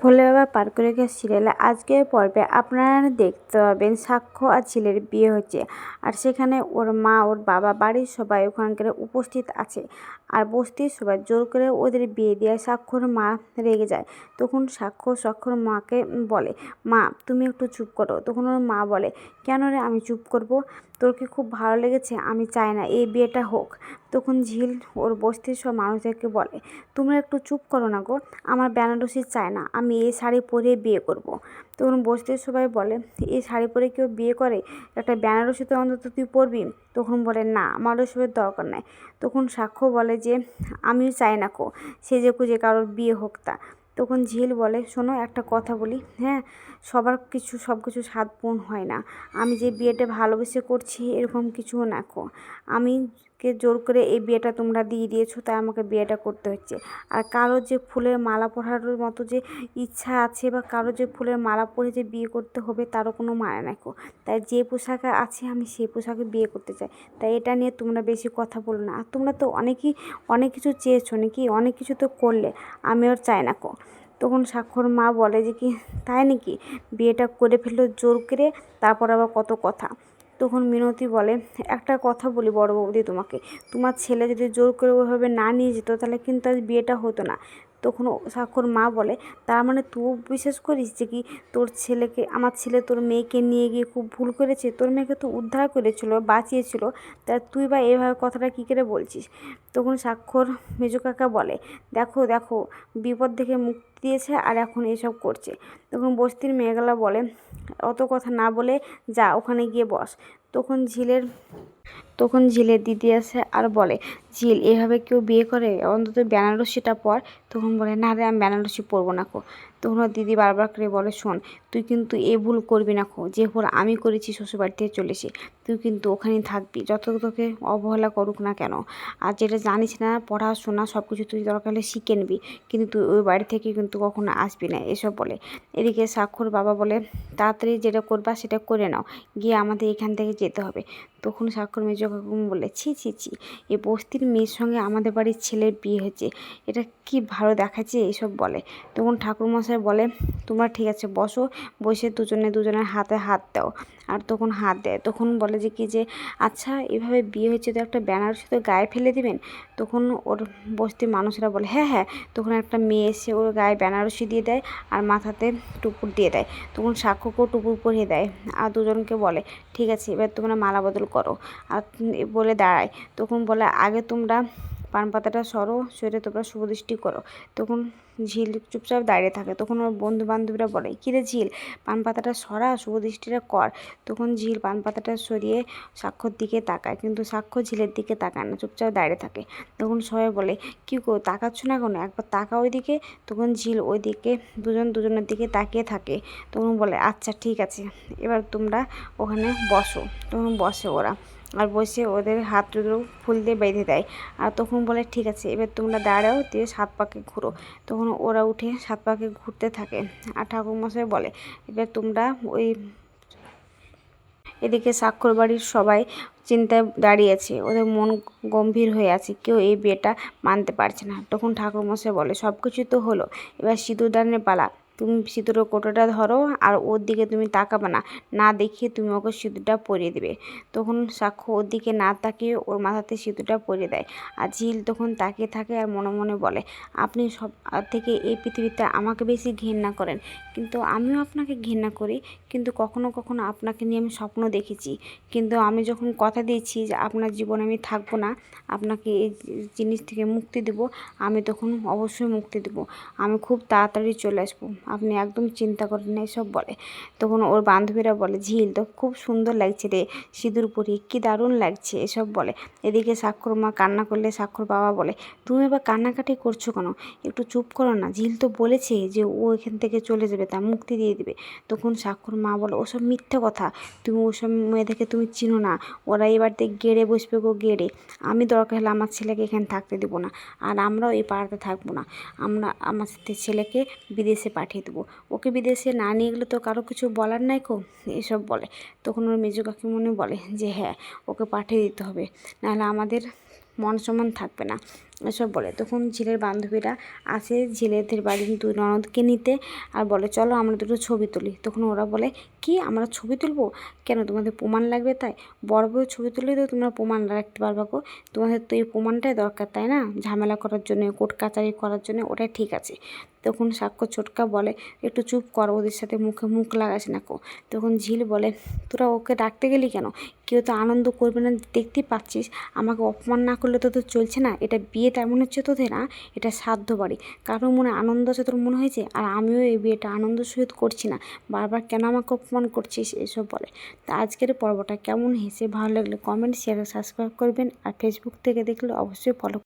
ভোলে বাবা পার করে গিয়ে সিরিয়ালে আজকের পর্বে আপনারা দেখতে পাবেন সাক্ষ্য আর ছেলের বিয়ে হচ্ছে। আর সেখানে ওর মা, ওর বাবা, বাড়ির সবাই ওখানকার উপস্থিত আছে। আর বস্তির সবাই জোর করে ওদের বিয়ে দেওয়া সাক্ষর মা রেগে যায়। তখন সাক্ষ্য সাক্ষর মাকে বলে, মা, তুমি একটু চুপ করো। তখন ওর মা বলে, কেন রে আমি চুপ করব? তোর কি খুব ভালো লেগেছে, আমি চাই না, এই বিয়েটা হোক। তখন ঝিল ওর বস্তির সব মানুষদেরকে বলে, তোমরা একটু চুপ করো না গো, আমার বেনারসি চায় না, আমি এই শাড়ি পরে বিয়ে করব। তখন বস্তির সবাই বলে, এই শাড়ি পরে কেউ বিয়ে করে? একটা বেনারসি তো অন্তত তুই পরবি? তখন বলে, না আমার ওসবের দরকার নাই। তখন সাক্ষ্য বলে যে, আমিও চাই না কো সেজে কুজে কারোর বিয়ে হোক তা। তখন ঝিল বলে, শোনো, একটা কথা বলি। হ্যাঁ সবার কিছু, সব কিছু স্বাদ পূরণ হয় না। আমি যে বিয়েটা ভালোবেসে করছি, এরকম কিছুও না কো। আমি কে জোর করে এই বিয়েটা তোমরা দিয়ে দিয়েছ, তাই আমাকে বিয়েটা করতে হচ্ছে। আর কারও যে ফুলের মালা পরার মতো যে ইচ্ছা আছে বা কারও যে ফুলের মালা পরে যে বিয়ে করতে হবে, তারও কোনো মানে নাই তাই যে পোশাকে আছে আমি সেই পোশাকে বিয়ে করতে চাই। তাই এটা নিয়ে তোমরা বেশি কথা বলো না। আর তোমরা তো অনেকই, অনেক কিছু চেয়েছো নাকি? অনেক কিছু তো করলে, আমি আর চাই না কো। তখন সাক্ষর মা বলে যে কি, তাই নাকি? বিয়েটা করে ফেলল জোর করে, তারপর আবার কত কথা। তখন মিনতি বলে, একটা কথা বলি বড় বৌদি তোমাকে। তোমার ছেলে যদি জোর করে ওইভাবে না নিয়ে যেত, তাহলে কিন্তু আজ বিয়েটা হতো না। তখন সাক্ষর মা বলে, তার মানে তুই বিশ্বাস করিস যে কি তোর ছেলেকে, আমার ছেলে তোর মেয়েকে নিয়ে গিয়ে খুব ভুল করেছে? তোর মেয়েকে তো উদ্ধার করেছিল, বাঁচিয়েছিল। তা তুই বা এভাবে কথাটা কী করে বলছিস? তখন স্বাক্ষর মেজো কাকা বলে, দেখো দেখো, বিপদ থেকে মুক্তি দিয়েছে আর এখন এসব করছে। তখন বস্তির মেয়েগুলা বলে, অত কথা না বলে যা, ওখানে গিয়ে বস। তখন ঝিলের তখন ঝিলের দিদি আসে আর বলে ঝিল এভাবে কেউ বিয়ে করে? অন্তত বেনারসিটা পর। তখন বলে, না রে, আমি বেনারসি পরবো না কো। তখন দিদি বারবার করে বলে, শোন, তুই কিন্তু এ ভুল করবি না খো যে ভুল আমি করেছি শ্বশুরবাড়ি থেকে চলেছি তুই কিন্তু ওখানেই থাকবি। যত তোকে অবহেলা করুক না কেন। আর যেটা জানিস না, পড়াশোনা সব কিছু তুই দরকার হলে শিখে নিবি। কিন্তু তুই ওই বাড়ি থেকে কিন্তু কখনো আসবি না। এসব বলে। এদিকে স্বাক্ষর বাবা বলে, তাড়াতাড়ি যেটা করবা সেটা করে নাও। গিয়ে আমাদের এখান থেকে যেতে হবে। তখন স্বাক্ষর মেজো কাকু বলে ছি ছি ছি এই বস্তির মেয়ের সঙ্গে আমাদের বাড়ির ছেলের বিয়ে হয়েছে এটা কি ভালো দেখাচ্ছে এইসব বলে? তখন ঠাকুরমশাই বলে, তোমরা ঠিক আছে, বসো, বসে দুজনে দুজনের হাতে হাত দাও। আর তখন হাত দেয়। তখন বলে যে কি যে আচ্ছা এভাবে বিয়ে হয়েছে তো একটা বেনারসি তো গায়ে ফেলে দিবেন? তখন ওর বস্তির মানুষরা বলে হ্যাঁ হ্যাঁ। তখন একটা মেয়ে এসে ওর গায়ে বেনারসি দিয়ে দেয় আর মাথাতে টুপুর দিয়ে দেয়। তখন সাক্ষ্যকেও টুপুর পরিয়ে দেয়। আর দুজনকে বলে ঠিক আছে এবার তোমরা মালা বদল করো। আর বলে দাঁড়ায় তখন বলে আগে তোমরা পান পাতাটা সরো সরে তোমরা শুভদৃষ্টি করো। তখন ঝিল চুপচাপ দাঁড়িয়ে থাকে। তখন ওর বন্ধু বান্ধবীরা বলে কিরে ঝিল, পান পাতাটা সরা শুভদৃষ্টিটা কর। তখন ঝিল পান পাতাটা সরিয়ে সাক্ষর দিকে তাকায়, কিন্তু সাক্ষর ঝিলের দিকে তাকায় না, চুপচাপ দাঁড়িয়ে থাকে। তখন সবাই বলে, কী গো, তাকাচ্ছ না কেন? একবার তাকা ওইদিকে। তখন ঝিল ওইদিকে দুজন দুজনের দিকে তাকিয়ে থাকে। তখন বলে আচ্ছা ঠিক আছে, এবার তোমরা ওখানে বসো। তখন বসে ওরা। আর বসে ওদের হাত দুটো ফুল দিয়ে বেঁধে দেয়। আর তখন বলে, ঠিক আছে, এবার তোমরা দাঁড়াও, দিয়ে সাত পাকে ঘুরো। তখন ওরা উঠে সাত পাকে ঘুরতে থাকে। আর ঠাকুরমশাই বলে, এবার তোমরা ওই এদিকে স্বাক্ষর বাড়ির সবাই চিন্তায় দাঁড়িয়েছে ওদের মন গম্ভীর হয়ে আছে, কেউ এই বিয়েটা মানতে পারছে না। তখন ঠাকুরমশাই বলে সব কিছু তো হলো, এবার সিঁদুরদানের পালা। তুমি সিঁদুরের কোটোটা ধরো আর ওর দিকে তুমি তাকাবে না। না দেখিয়ে তুমি ওকে সিঁদুরটা পরিয়ে দেবে। তখন সাক্ষ্য ওর দিকে না তাকিয়ে ওর মাথাতে সিঁদুরটা পরিয়ে দেয়। আর ঝিল তখন তাকিয়ে থাকে আর মনে মনে বলে, আপনি সব থেকে এই পৃথিবীতে আমাকে বেশি ঘৃণা করেন। কিন্তু আমিও আপনাকে ঘৃণা করি। কিন্তু কখনো কখনো আপনাকে নিয়ে আমি স্বপ্ন দেখেছি। কিন্তু আমি যখন কথা দিয়েছি যে আপনার জীবনে আমি থাকব না, আপনাকে এই জিনিস থেকে মুক্তি দেব, আমি তখন অবশ্যই মুক্তি দেব। আমি খুব তাড়াতাড়ি চলে আসব। আপনি একদম চিন্তা করেন না, এসব বলে। তখন ওর বান্ধবীরা বলে, ঝিল তো খুব সুন্দর লাগছে রে, সিঁদুর পরি কী দারুণ লাগছে, এসব বলে। এদিকে স্বাক্ষর মা কান্না করলে স্বাক্ষর বাবা বলে, তুমি এবার কান্নাকাটি করছ কেন? একটু চুপ করো না, ঝিল তো বলেছে যে ও এখান থেকে চলে যাবে তা মুক্তি দিয়ে দিবে। তখন স্বাক্ষর মা বলে, ওসব মিথ্যে কথা, তুমি ওসব মেয়েদেরকে তুমি চিনো না, ওরা এই বাড়িতে গেড়ে বসবে গো গেড়ে। আমি দরকার হলে আমার ছেলেকে এখানে থাকতে দেবো না, আর আমরাও এই পাড়াতে থাকব না। আমরা আমার ছেলেকে বিদেশে পাঠিয়ে দেবো। ওকে বিদেশে না নিয়ে গেলে তো কারও কিছু বলার নাই কো? এসব বলে। তখন ওর মেজো কাকিমণি বলে যে হ্যাঁ ওকে পাঠিয়ে দিতে হবে। নাহলে আমাদের মন সম্মান থাকবে না। এসব বলে। তখন ঝিলের বান্ধবীরা আসে ঝিলেদের বাড়ির দুই ননদকে নিতে আর বলে, চলো আমরা দুটো ছবি তুলি। তখন ওরা বলে, কি, আমরা ছবি তুলবো? কেন, তোমাদের প্রমাণ লাগবে তাই? বড় বড় ছবি তুললে তো তোমরা প্রমাণ রাখতে পারবা গো। তোমাদের তো এই প্রমাণটাই দরকার, তাই না? ঝামেলা করার জন্য, কোর্ট কাচারি করার জন্য ওটাই ঠিক আছে। তখন সাক্ষ্য ছোটকা বলে, একটু চুপ কর, ওদের সাথে মুখে মুখ লাগাস না কো। তখন ঝিল বলে, তোরা ওকে ডাকতে গেলি কেন? কেউ তো আনন্দ করবে না দেখতেই পাচ্ছিস? আমাকে অপমান না করলে তো তো চলছে না? এটা বিয়েটা মনে হচ্ছে তোদের না এটা সাধ্য বাড়ি। কারোর মনে আনন্দ আছে তোর মনে হয়েছে? আর আমিও এই বিয়েটা আনন্দ সহিত করছি না। বারবার কেন আমাকে অপমান করছিস এসব বলে? তা আজকের পর্বটা কেমন হয়েছে? ভালো লাগলে কমেন্ট শেয়ার সাবস্ক্রাইব করবেন। আর ফেসবুক থেকে দেখলে অবশ্যই ফলো